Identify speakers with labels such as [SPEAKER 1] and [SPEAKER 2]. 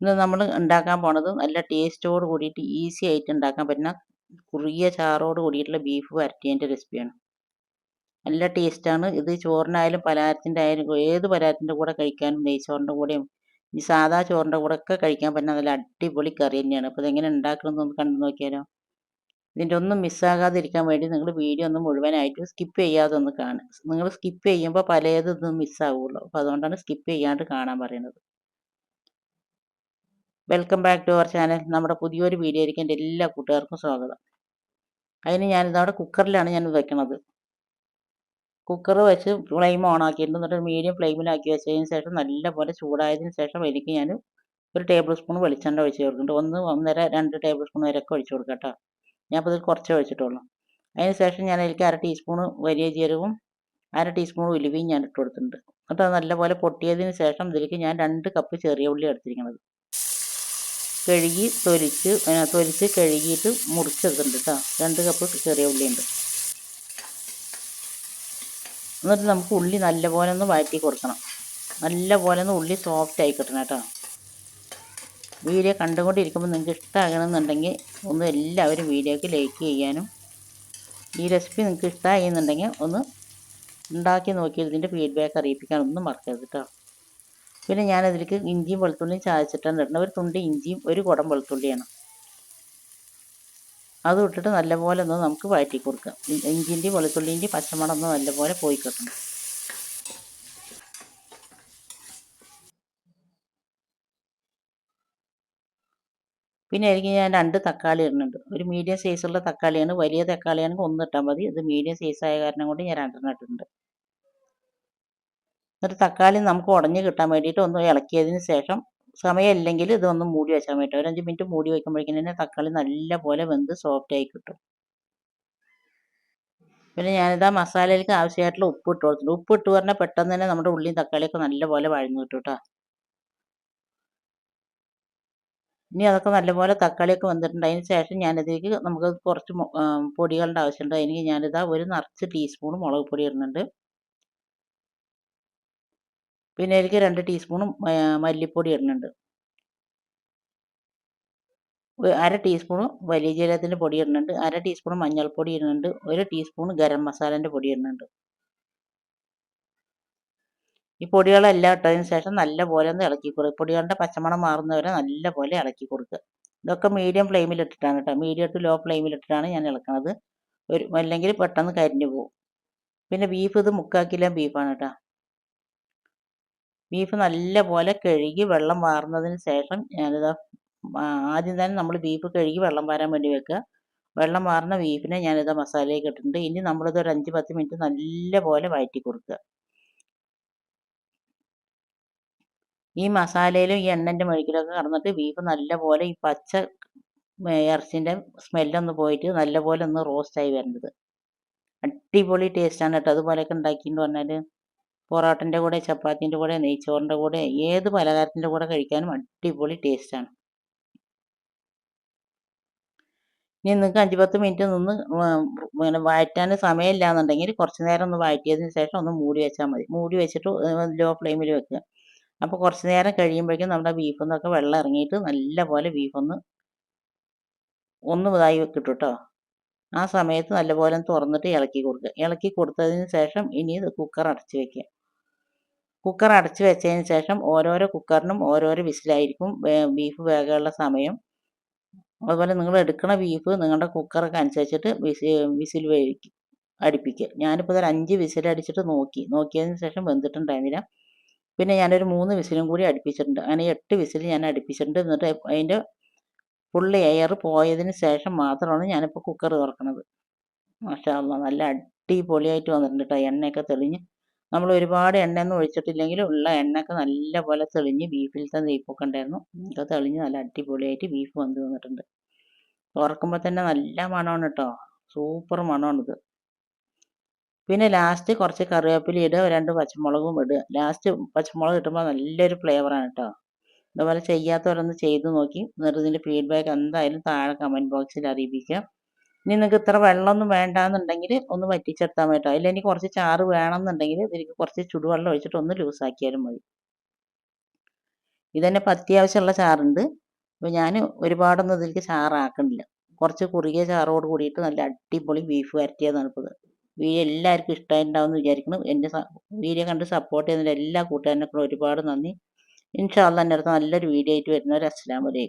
[SPEAKER 1] ഇന്ന് നമ്മൾ ഉണ്ടാക്കാൻ പോണത് നല്ല ടേസ്റ്റോട് കൂടിയിട്ട് ഈസി ആയിട്ട് ഉണ്ടാക്കാൻ പറ്റുന്ന കുറുകിയ ചാറോട് കൂടിയിട്ടുള്ള ബീഫ് വരട്ടിയതിന്റെ റെസിപ്പിയാണ് നല്ല ടേസ്റ്റാണ് ഇത് ചോറിനായാലും പലഹാരത്തിന്റെ ആയാലും ഏത് പലഹാരത്തിന്റെ കൂടെ കഴിക്കാനും നെയ്ച്ചോറിന്റെ കൂടെയും ഈ സാധാ ചോറിന്റെ കൂടെ ഒക്കെ കഴിക്കാൻ പറ്റുന്ന നല്ല അടിപൊളി കറി തന്നെയാണ്. അപ്പോൾ ഇതെങ്ങനെ ഉണ്ടാക്കണമെന്ന് ഒന്ന് കണ്ടു നോക്കിയാലോ. ഇതിന്റെ ഒന്നും മിസ്സാകാതിരിക്കാൻ വേണ്ടി നിങ്ങൾ വീഡിയോ ഒന്ന് മുഴുവനായിട്ട് സ്കിപ്പ് ചെയ്യാതെ ഒന്ന് കാണുക. നിങ്ങൾ സ്കിപ്പ് ചെയ്യുമ്പോൾ പലതും ഇത് മിസ്സാവുള്ളൂ അപ്പോൾ അതുകൊണ്ടാണ് സ്കിപ്പ് ചെയ്യാണ്ട് കാണാൻ പറയുന്നത്. Welcome back to our channel നമ്മുടെ പുതിയൊരു വീഡിയോയിലേക്ക് എന്റെ എല്ലാ കൂട്ടുകാർക്കും സ്വാഗതം. അതിന് ഞാനിതവിടെ കുക്കറിലാണ് ഞാൻ വെക്കുന്നത് കുക്കർ വെച്ച് ഫ്ലെയിം ഓൺ ആക്കിയിട്ട് എന്നിട്ട് മീഡിയം ഫ്ലെയിമിലാക്കി വെച്ചതിന് ശേഷം നല്ലപോലെ ചൂടായതിന് ശേഷം എനിക്ക് ഞാൻ ഒരു ടേബിൾ സ്പൂൺ വെളിച്ചെണ്ണ ഒഴിച്ച് കൊടുക്കുന്നുണ്ട്. ഒന്ന് ഒന്നര രണ്ട് ടേബിൾ സ്പൂൺ വരെയൊക്കെ ഒഴിച്ച് കൊടുക്കാം കേട്ടോ. ഞാനിപ്പോൾ ഇതിൽ കുറച്ച് ഒഴിച്ചിട്ടുള്ളൂ. അതിന് ശേഷം ഞാൻ എനിക്ക് അര ടീസ്പൂൺ വലിയ ജീരകവും അര ടീസ്പൂൺ ഉലുവയും ഞാൻ ഇട്ട് കൊടുത്തിട്ടുണ്ട്. എന്നിട്ട് അത് നല്ലപോലെ പൊട്ടിയതിന് ശേഷം ഇതിലേക്ക് ഞാൻ രണ്ട് കപ്പ് ചെറിയ ഉള്ളി എടുത്തിരിക്കുന്നത്. കഴുകി തൊലിച്ച് തൊലിച്ച് കഴുകിയിട്ട് മുറിച്ചെടുത്തിട്ടുണ്ട് കേട്ടോ രണ്ട് കപ്പ് ചെറിയ ഉള്ളിയുണ്ട്. എന്നിട്ട് നമുക്ക് ഉള്ളി നല്ലപോലെ ഒന്ന് വഴറ്റി കൊടുക്കണം. നല്ലപോലെ ഒന്ന് ഉള്ളി സോഫ്റ്റ് ആയി കിട്ടണം കേട്ടോ വീഡിയോ കണ്ടുകൊണ്ടിരിക്കുമ്പോൾ നിങ്ങൾക്ക് ഇഷ്ടമാകണമെന്നുണ്ടെങ്കിൽ ഒന്ന് എല്ലാവരും വീഡിയോക്ക് ലൈക്ക് ചെയ്യാനും ഈ റെസിപ്പി നിങ്ങൾക്ക് ഇഷ്ടമായിരുന്നുണ്ടെങ്കിൽ ഒന്ന് ഉണ്ടാക്കി നോക്കി ഇതിന്റെ ഫീഡ്ബാക്ക് അറിയിപ്പിക്കാനൊന്നും മറക്കരുത് കേട്ടോ പിന്നെ ഞാനതിലേക്ക് ഇഞ്ചിയും വെളുത്തുള്ളിയും ചായച്ചിട്ടാണ് ഇടുന്നത് ഒരു തുണ്ട് ഇഞ്ചിയും ഒരു കുടം വെളുത്തുള്ളിയാണ്. അതും ഇട്ടിട്ട് നല്ലപോലെ ഒന്ന് നമുക്ക് വഴറ്റി കൊടുക്കാം. ഇഞ്ചിന്റെയും വെളുത്തുള്ളിന്റെയും പച്ചമണം ഒന്ന് നല്ലപോലെ പോയി കിട്ടണം. പിന്നെ എനിക്ക് ഞാൻ രണ്ട് തക്കാളി ഇടുന്നുണ്ട്. ഒരു മീഡിയം സൈസുള്ള തക്കാളിയാണ്. വലിയ തക്കാളിയാണെങ്കിൽ ഒന്നിട്ടാൽ മതി. ഇത് മീഡിയം സൈസായ കാരണം കൊണ്ട് ഞാൻ രണ്ടെണ്ണം ഇട്ടിട്ടുണ്ട്. എന്നിട്ട് തക്കാളി നമുക്ക് ഉടഞ്ഞ് കിട്ടാൻ വേണ്ടിയിട്ട് ഒന്ന് ഇളക്കിയതിന് ശേഷം സമയമില്ലെങ്കിൽ ഇതൊന്ന് മൂടി വെച്ചാൽ വേണ്ടി ഒരു അഞ്ച് മിനിറ്റ് മൂടി വയ്ക്കുമ്പോഴേക്കും തന്നെ തക്കാളി നല്ല പോലെ വെന്ത് സോഫ്റ്റ് ആയി കിട്ടും. പിന്നെ ഞാനിതാ മസാലയിലേക്ക് ആവശ്യമായിട്ടുള്ള ഉപ്പ് ഇട്ട് കൊടുത്തിട്ടുണ്ട്. ഉപ്പ് ഇട്ട് പറഞ്ഞാൽ പെട്ടെന്ന് തന്നെ നമ്മുടെ ഉള്ളിയും തക്കാളിയൊക്കെ നല്ലപോലെ വഴഞ്ഞു കിട്ടും കേട്ടോ. ഇനി അതൊക്കെ നല്ലപോലെ തക്കാളിയൊക്കെ വന്നിട്ടുണ്ട് അതിന് ശേഷം ഞാനിതിലേക്ക് നമുക്ക് കുറച്ച് പൊടികളുടെ ആവശ്യമുണ്ട്. അതിന് ഞാനിതാ ഒരു നിറച്ച് ടീസ്പൂൺ മുളക് പൊടി ഇടുന്നുണ്ട്. പിന്നെ എനിക്ക് രണ്ട് ടീസ്പൂൺ മല്ലിപ്പൊടി ഇടുന്നുണ്ട് അര ടീസ്പൂൺ വലിയ ജീരകത്തിന്റെ പൊടി ഇടുന്നുണ്ട് അര ടീസ്പൂൺ മഞ്ഞൾപ്പൊടി ഇടുന്നുണ്ട് ഒരു ടീസ്പൂൺ ഗരം മസാലേന്റെ പൊടി ഇടുന്നുണ്ട് ഈ പൊടികളെല്ലാം ഇട്ടതിന് ശേഷം നല്ല പോലെ ഒന്ന് ഇളക്കി കൊടുക്കുക പൊടികളുടെ പച്ചമണം മാറുന്നവരെ നല്ല പോലെ ഇളക്കി കൊടുക്കുക. ഇതൊക്കെ മീഡിയം ഫ്ലെയിമിൽ ഇട്ടിട്ടാണ് കേട്ടോ. മീഡിയം ടു ലോ ഫ്ലെയിമിൽ ഇട്ടിട്ടാണ് ഞാൻ ഇളക്കുന്നത് ഒരു അല്ലെങ്കിൽ പെട്ടെന്ന് കരിഞ്ഞു പോകും. പിന്നെ ബീഫ് ഇത് മുക്കാക്കില്ല കിലോ ബീഫാണ് കേട്ടോ. ബീഫ് നല്ലപോലെ കഴുകി വെള്ളം വാർന്നതിന് ശേഷം ഞാനിത് ആദ്യം തന്നെ നമ്മൾ ബീഫ് കഴുകി വെള്ളം വാരാൻ വേണ്ടി വെക്കുക. വെള്ളം വാർന്ന ബീഫിനെ ഞാനിത് മസാലയൊക്കെ ഇട്ടിട്ടുണ്ട്. ഇനി നമ്മളിത് ഒരു അഞ്ച് പത്ത് മിനിറ്റ് നല്ലപോലെ വഴറ്റി കൊടുക്കുക. ഈ മസാലയിലും ഈ എണ്ണന്റെ മെഴുകിലൊക്കെ കടന്നിട്ട് ബീഫ് നല്ലപോലെ ഈ പച്ച ഇറച്ചിന്റെ സ്മെല്ലൊന്ന് പോയിട്ട് നല്ലപോലെ ഒന്ന് റോസ്റ്റായി വരേണ്ടത്. അടിപൊളി ടേസ്റ്റാണ് കേട്ടോ. അതുപോലെയൊക്കെ ഉണ്ടാക്കിയെന്ന് പറഞ്ഞാൽ പൊറോട്ടന്റെ കൂടെ ചപ്പാത്തിന്റെ കൂടെ നെയ്ച്ചോറിന്റെ കൂടെ ഏത് പലഹാരത്തിന്റെ കൂടെ കഴിക്കാനും അടിപൊളി ടേസ്റ്റാണ്. ഇനി നിങ്ങൾക്ക് അഞ്ച് പത്ത് മിനിറ്റ് നിന്ന് പിന്നെ വഴറ്റാൻ സമയമില്ല എന്നുണ്ടെങ്കിൽ കുറച്ച് നേരം ഒന്ന് വഴറ്റിയതിന് ശേഷം ഒന്ന് മൂടി വെച്ചാൽ മതി. മൂടി വെച്ചിട്ട് ലോ ഫ്ലെയിമിൽ വെക്കുക. അപ്പോൾ കുറച്ച് നേരം കഴിയുമ്പോഴേക്കും നമ്മുടെ ബീഫ് നിന്നൊക്കെ വെള്ളം ഇറങ്ങിയിട്ട് നല്ല പോലെ ബീഫൊന്ന് ഒന്ന് ഇതായി കിട്ടും കേട്ടോ ആ സമയത്ത് നല്ലപോലെ തുറന്നിട്ട് ഇളക്കി കൊടുക്കുക. ഇളക്കി കൊടുത്തതിന് ശേഷം ഇനി ഇത് കുക്കർ അടച്ച് വെക്കുക. കുക്കർ അടച്ചു വെച്ചതിന് ശേഷം ഓരോരോ കുക്കറിനും ഓരോരോ വിസിലായിരിക്കും ബീഫ് വേകാനുള്ള സമയം. അതുപോലെ നിങ്ങൾ എടുക്കുന്ന ബീഫ് നിങ്ങളുടെ കുക്കറൊക്കെ അനുസരിച്ചിട്ട് വിസി വിസിൽ വേവിക്കും അടുപ്പിക്കുക. ഞാനിപ്പോൾ ഒരു അഞ്ച് വിസിൽ അടിച്ചിട്ട് നോക്കി. നോക്കിയതിന് ശേഷം വെന്തിട്ടുണ്ടായിരുന്നില്ല. പിന്നെ ഞാനൊരു മൂന്ന് വിസിലും കൂടി അടുപ്പിച്ചിട്ടുണ്ട്. അങ്ങനെ എട്ട് വിസിൽ ഞാൻ അടുപ്പിച്ചിട്ടുണ്ട്. എന്നിട്ട് അതിന്റെ ഫുള്ള് എയർ പോയതിന് ശേഷം മാത്രമാണ് ഞാനിപ്പോൾ കുക്കർ തുറക്കുന്നത് മാഷാ നല്ല അടിപൊളിയായിട്ട് വന്നിട്ടുണ്ട് കേട്ടോ എണ്ണയൊക്കെ തെളിഞ്ഞ് നമ്മൾ ഒരുപാട് എണ്ണയൊന്നും ഒഴിച്ചിട്ടില്ലെങ്കിൽ ഉള്ള എണ്ണയൊക്കെ നല്ലപോലെ തെളിഞ്ഞ് ബീഫിലത്തെ നെയ്പ്പൊക്കെ ഉണ്ടായിരുന്നു. അത് തെളിഞ്ഞ് നല്ല അടിപൊളിയായിട്ട് ബീഫ് വന്ന് വന്നിട്ടുണ്ട്. തുറക്കുമ്പോൾ തന്നെ നല്ല മണമാണ് കേട്ടോ സൂപ്പർ മണമാണിത്. പിന്നെ ലാസ്റ്റ് കുറച്ച് കറിവേപ്പില ഇടുക രണ്ട് പച്ചമുളകും ഇടുക. ലാസ്റ്റ് പച്ചമുളക് ഇട്ടുമ്പോൾ നല്ലൊരു ഫ്ലേവറാണ് കേട്ടോ ഇതുപോലെ ചെയ്യാത്തവരൊന്ന് ചെയ്ത് നോക്കി. എന്നിട്ട് ഇതിന്റെ ഫീഡ്ബാക്ക് എന്തായാലും താഴെ കമന്റ് ബോക്സിൽ അറിയിപ്പിക്കുക ഇനി നിങ്ങൾക്ക് ഇത്ര വെള്ളമൊന്നും വേണ്ടാന്നുണ്ടെങ്കിൽ ഒന്ന് വറ്റിച്ചെടുത്താൽ മതി കേട്ടോ അല്ലെങ്കിൽ കുറച്ച് ചാറ് വേണമെന്നുണ്ടെങ്കിൽ ഇതിലേക്ക് കുറച്ച് ചുടുവെള്ളം ഒഴിച്ചിട്ട് ഒന്ന് ലൂസാക്കിയാലും മതി. ഇതന്നെ ഇപ്പം അത്യാവശ്യമുള്ള ചാറുണ്ട്. അപ്പോൾ ഞാൻ ഒരുപാടൊന്നും ഇതിലേക്ക് ചാറാക്കണില്ല. കുറച്ച് കുറുകിയ ചാറോട് കൂടിയിട്ട് നല്ല അടിപൊളി ബീഫ് വരട്ടിയതാണ് ഇപ്പോൾ ഇത്. വീഡിയോ എല്ലാവർക്കും ഇഷ്ടമായിട്ടുണ്ടാവും എന്ന് വിചാരിക്കുന്നു. എന്റെ വീഡിയോ കണ്ട് സപ്പോർട്ട് ചെയ്യുന്ന എല്ലാ കൂട്ടുകാരനൊക്കെ ഒരുപാട് നന്ദി. ഇൻഷാല്ല എന്റെ അടുത്ത് നല്ലൊരു വീഡിയോ ആയിട്ട് വരുന്നവർ അസ്സാം അലൈക്കും.